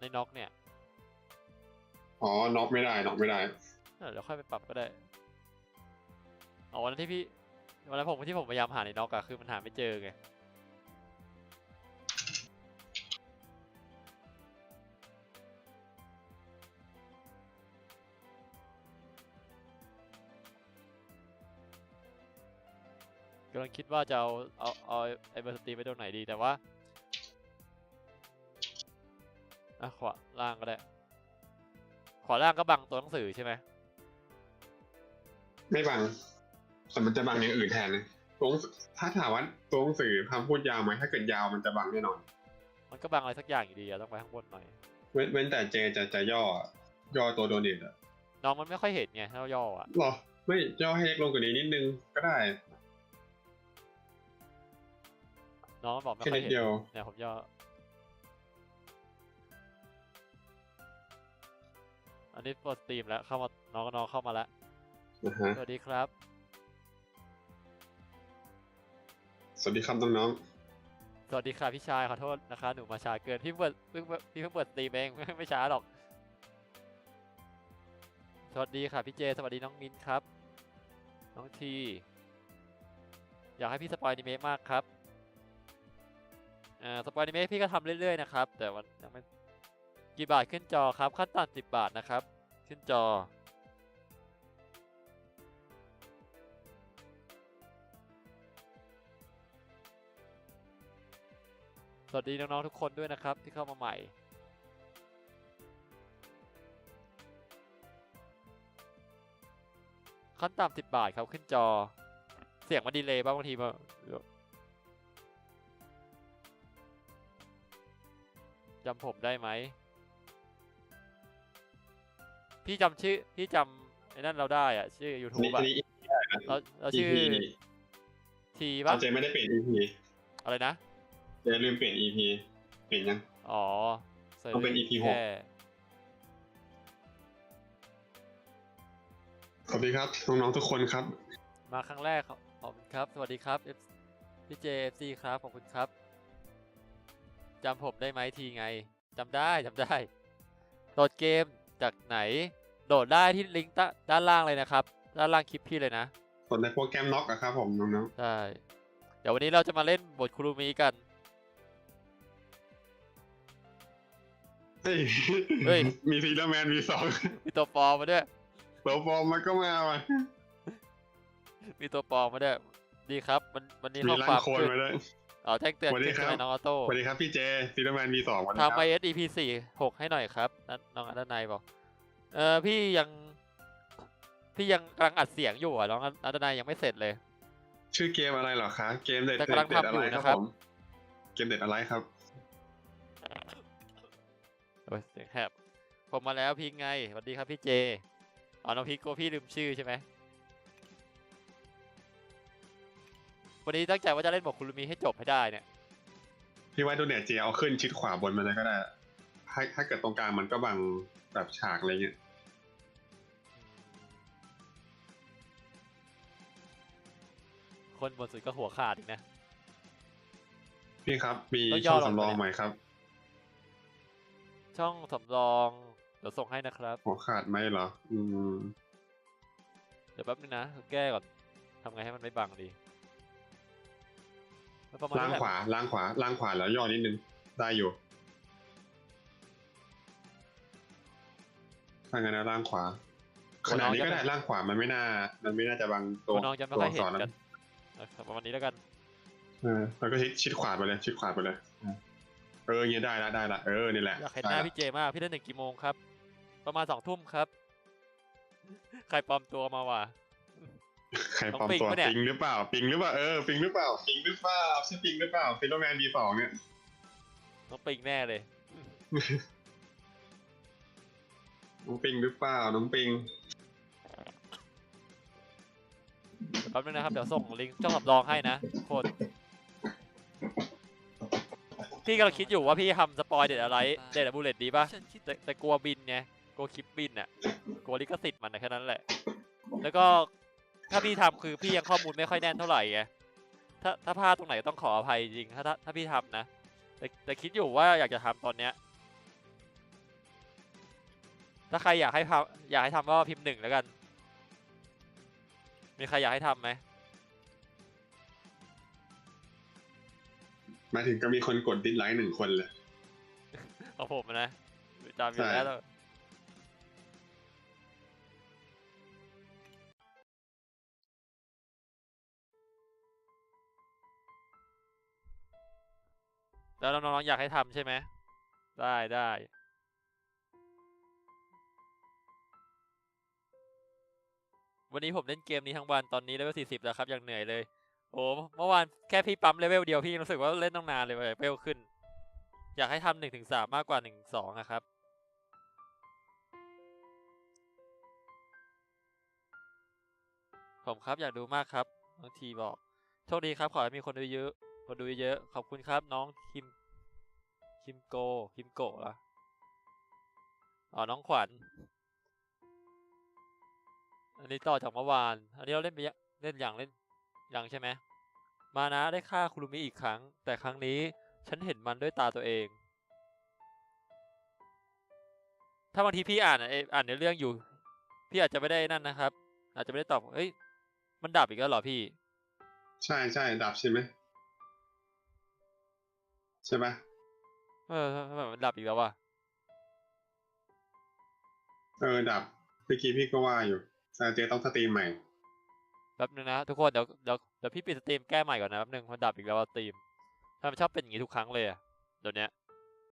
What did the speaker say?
ในน็อกเนี่ยอ๋อน็อกไม่ได้น็อกไม่ได้เออเดี๋ยวค่อยไปปรับก็ได้อ๋อวันนั้นที่พี่วันนั้นผมที่ผมพยายามหาในน็อกอะคือมันหาไม่เจอไงกำลังคิดว่าจะเอาเอาเอาไอ้เบอร์สตรีมไปตรงไหนดีแต่ว่า อะขวาล่างก็ได้ ขวาล่างก็บังตัวหนังสือใช่ไหมไม่บังแต่มันจะบังอย่างอื่นแทนเลยตัวหนังสือถ้าถามว่าตัวหนังสือคำพูดยาวไหมถ้าเกิดยาวมันจะบังแน่นอน มันก็บังอะไรสักอย่างอยู่ดีอะต้องไปข้างบนหน่อย เว้นเว้นแต่เจจะจะย่อ ย่อตัวโดเนทอะน้องมันไม่ค่อยเห็นไงถ้าเราย่ออะหรอ ไม่ย่อให้เล็กลงกว่านี้นิดนึงก็ได้น้องมันบอกไม่แค่ค่อนิยดเห็นเดียวเนี่ยผมย่อ อันนี้เปิดสตรีมแล้วเข้ามาน้องก็น้องเข้ามาแล้ว นะฮะสวัสดีครับ สวัสดีครับน้องสวัสดีค่ะพี่ชายขอโทษนะคะหนูมาช้าเกินพี่เพิ่งเปิดเพิ่งเปิดพี่เพิ่งเปิดสตรีมเอง ไม่ไม่ช้าหรอก สวัสดีค่ะพี่เจ สวัสดีน้องมิ้นครับ น้องที อยากให้พี่สปอยอนิเมะมากครับอ่าสปอยอนิเมะพี่ก็ทำเรื่อยๆนะครับ แต่วันยังไม่ กี่บาทขึ้นจอครับ ขั้นต่ำสิบบาทนะครับ ขึ้นจอ สวัสดีน้องๆทุกคนด้วยนะครับที่เข้ามาใหม่ ขั้นต่ำสิบบาทครับขึ้นจอ เสียงมันดีเลยบ้างบางทีมาจำผมได้ไหม พี่จำชื่อพี่จำไอ้นั่นเราได้อะชื่อๆอัน YouTube นี้อัอะนนี้เราเราชื่อ EP นี่ทีเอาปะเจไม่ได้เปลี่ยน EP อะไรนะเจลืมเปลี่ยน EP เปลี่ยนยัง อ๋อใส่ต้องเป็น EP หกแค่สวัสดีครับน้องๆทุกคนครับ มาครั้งแรกขอบขอบคุณครับ สวัสดีครับ F พี่เจ FC ครับขอบคุณครับจำผมได้ไหมทีไงจำได้จำได้โหลดเกมจากไหน โหลดได้ที่ลิงก์ด้าด้านล่างเลยนะครับ ด้านล่างคลิปพี่เลยนะส่วนในโปรแกรมน็อกอะครับผมน้องใช่เดี๋ยววันนี้เราจะมาเล่นบทคุรุมิกันๆเฮ้ยเฮ้ยมีซีเรแมนมีสองมีตัวปลอมมาด้วย ตัวฟอร์มมันก็มาว่ะมีตัวปลอมมาด้วยดีครับมันวันนี้มีข้อรัคนวามโคนขึ้นมาด้วย อ๋อแจ้งเตือนสวัสดีขึ้นครับ ใช่ไหมน้องออโต้สวัสดีครับพี่เจซีเรแมนมีสองวันนี้คทำรับไอเอส EP สี่หกให้หน่อยครับนั่นน้องอันนายบอก เออพี่ยังพี่ยังกำลังอัดเสียงอยู่อะน้องอันนายยังไม่เสร็จเลย ชื่อเกมอะไรเหรอคะเกมเด็ดแต่เด็กำลัดงเด็ดทำอะอยู่ไรคนะรับครับ ผมเกมเด็ดอะไรครับ โอ้ยเสียงแหบผมมาแล้วพิงไงสวัสดีครับพี่เจอ๋อน้องพิงกลัวพี่ลืมชื่อใช่ไหมวันนี้ตั้งใจว่าจะเล่นบทคุรุมิให้จบให้ได้เนี่ย พี่ว่าดูเน็ตเจเอาขึ้นชิดขวาบนมาเลยก็ได้ ถ้าถ้าเกิดตรงกลางมันก็บังแบบฉากอะไรเงี้ยคนบนสุดก็หัวขาดอีกนะ พี่ครับ มีต้องย่ช่อองลงสำรองไปเนี่ยใหม่ครับ ช่องสำรองเดี๋ยวส่งให้นะครับ หัวขาดไหมเหรอ อืม เดี๋ยวแป๊บนึงนะ แก้ก่อนทำไงให้มันไม่บังดีแล้วประมาณล่างนี้แหละขวาล่างขวาล่างขวาแล้วย่อนิดนึง ได้อยู่ ถ้างั้นนะล่างขวาขนาดนี้ก็ได้ล่างขวามันไม่น่า มันไม่น่าจะบังตัวน้องจะไม่ตัวค่อยอักเห็ษนรแล้วกันนะครับประมาณนี้แล้วกันเออแล้วก็ชิดชิดขวาไปเลยชิดขวาไปเลยเออเงี้ยได้ละได้ละเออนี่แหละอยากเห็นหได้น้าละพี่เจมากพี่เล่นถึงกี่โมงครับ ประมาณสองทุ่มครับ ใครปลอมตัวมาว่ะใครน้องปลอมปิงตัวปะเนี่ยปิงหรือเปล่าปิงหรือเปล่าเออปิงหรือเปล่าปิงหรือเปล่าใช่ปิงหรือเปล่าฟิโลแมนบีสองเนี่ยน้องปิงแน่เลย น้องปิงหรือเปล่าน้องปิงแป๊บนึงนะครับ เดี๋ยวส่งลิงก์ช่องสำรองให้นะคน พี่กำลังคิดอยู่ว่าพี่ทำสปอยเด็ดอะไร เด็ดบูเลตดีป่ะแต่แต่กลัวบินไง กลัวคลิปบินอะ กลัวลิขสิทธิ์มันนะแค่นั้นแหละ แล้วก็ถ้าพี่ทำคือพี่ยังข้อมูลไม่ค่อยแน่นเท่าไหร่ไง ถ้าถ้าพลาดตรงไหนต้องขออภัยจริง ถ้าถ้าถ้าพี่ทำนะ แต่แต่คิดอยู่ว่าอยากจะทำตอนเนี้ย ถ้าใครอยากให้ทำอยากให้ทำก็พิมพ์หนึ่งแล้วกัน มีใครอยากให้ทำไหมหมายถึงก็มีคนกดดิสไลค์หนึ่งคนเลยของผมอะนะจำอยู่ใช่แล้วแล้วน้องๆอยากให้ทำใช่ไหม ได้ได้ วันนี้ผมเล่นเกมนี้ทั้งวันตอนนี้เลเวล40แล้วครับยังเหนื่อยเลย โอ้เมื่อวานแค่พี่ปั๊มเลเวลเดียวพี่รู้สึกว่าเล่นต้องนานเลยเว้ยเลเวลขึ้น อยากให้ทำหนึ่งถึงสามมากกว่าหนึ่งสองนะครับผมครับอยากดูมากครับน้องทีบอกโชคดีครับขอให้มีคนดูเยอะคนดูเยอะขอบคุณครับน้องคิมคิมโกคิมโกะเหรออ๋อน้องขวัญ อันนี้ต่อจากเมื่อวาน อันนี้เราเล่นไปยังเล่นอย่างเล่นยังใช่ไหม มานะได้ฆ่าคุรุมิอีกครั้ง แต่ครั้งนี้ฉันเห็นมันด้วยตาตัวเอง ถ้าบางทีพี่อ่านเอ่ออ่านในเรื่องอยู่ พี่อาจจะไม่ได้นั่นนะครับ อาจจะไม่ได้ตอบเอ้ย มันดับอีกแล้วเหรอพี่ ใช่ใช่ดับใช่ไหมใช่ปะเออทำไมมันดับอีกแล้ววะ เออดับเมื่อกี้พี่ก็ว่าอยู่ ซาเจต้องสตรีมใหม่แป๊บนึงนะทุกคนเดี๋ยวเดี๋ยวเดี๋ยวพี่ปิดสตรีมแก้ใหม่ก่อนนะแป๊บนึงมันดับอีกแล้วสตรีมทำไมชอบเป็นอย่างนี้ทุกครั้งเลยอะเดี๋ยวนี้